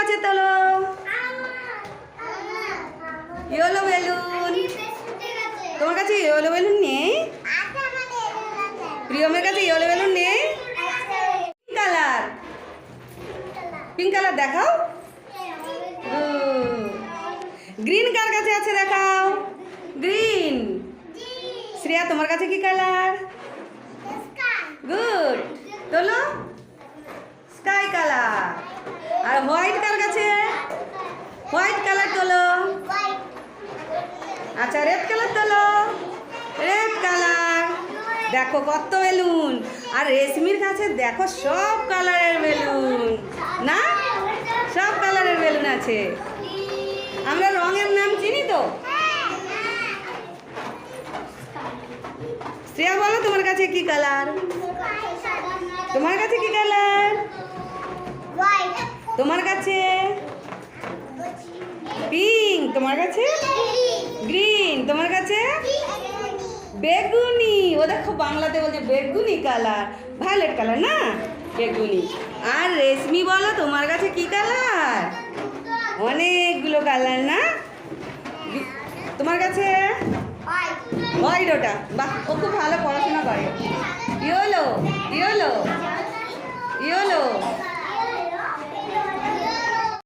আছে তোলো? Yellow balloon তোমার কাছে ইয়েলো বেলুন নেই? প্রিয়মের কাছে ইয়েলো বেলুন নেই? পিঙ্ক কালার পিঙ্ক কালার দেখাও। গ্রিন কার কাছে আছে দেখাও? গ্রিন শ্রেয়া তোমার কাছে কি কালার গুড তোলো স্কাই কালার আর হোয়াইট কার কাছে হোয়াইট কালার তোলো। আচ্ছা রেড কালার তোলো। রেড কালার দেখো কত বেলুন আর রেশমির কাছে দেখো সব কালারের বেলুন না? সব কালারের বেলুন আছে। আমরা রঙের নাম চিনি তো? শ্রেয়া, বলো তোমার কাছে কি কালার তোমার কাছে কি কালার তোমার কাছে? তোমার কাছে? গ্রিন তোমার কাছে? বেগুনি। ও দেখো, বাংলাতে বলছে বেগুনি কালার ভায়োলেট কালার না? বেগুনি। আর রেশমি বলো, তোমার কাছে কি কালার অনেকগুলো কালার না? তোমার কাছে? হোয়াইট ওটা বাহ, ও খুব ভালো পড়াশোনা করে। Yellow yellow yellow